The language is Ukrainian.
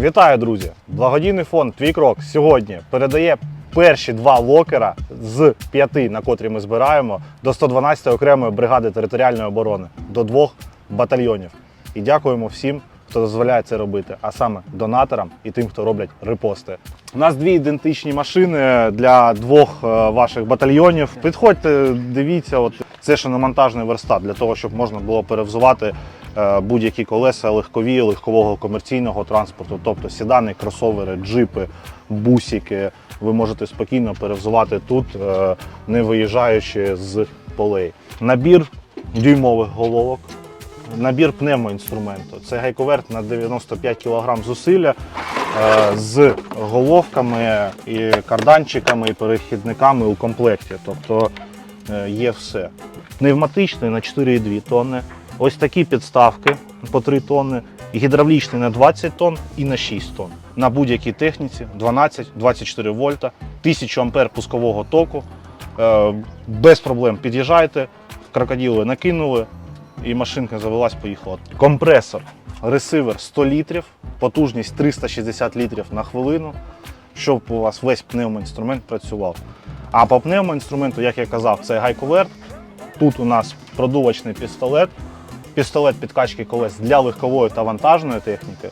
Вітаю, друзі! Благодійний фонд Твій крок сьогодні передає перші два локера з п'яти, на котрі ми збираємо, до 112 окремої бригади територіальної оборони, до двох батальйонів. І дякуємо всім, хто дозволяє це робити, а саме донаторам і тим, хто роблять репости. У нас дві ідентичні машини для двох е, ваших батальйонів. Підходьте, дивіться, от це шиномонтажний верстат для того, щоб можна було перевзувати будь-які колеса легкові, легкового комерційного транспорту, тобто сідани, кросовери, джипи, бусики. Ви можете спокійно перевзувати тут, е, не виїжджаючи з полей. Набір дюймових головок. Набір пневмоінструменту. Це гайковерт на 95 кг зусилля е, з головками, і карданчиками, і перехідниками у комплекті. Тобто е, є все. Пневматичний на 4,2 тонни. Ось такі підставки по 3 тонни. Гідравлічний на 20 тонн і на 6 тонн. На будь-якій техніці 12-24 вольта, 1000 ампер пускового току. Е, Без проблем під'їжджайте, крокодили накинули, і машинка завелась, поїхала. Компресор, ресивер 100 літрів, потужність 360 літрів на хвилину, щоб у вас весь пневмоінструмент працював. А по пневмоінструменту, як я казав, це гайковерт. Тут у нас продувочний пістолет, пістолет підкачки колес для легкової та вантажної техніки.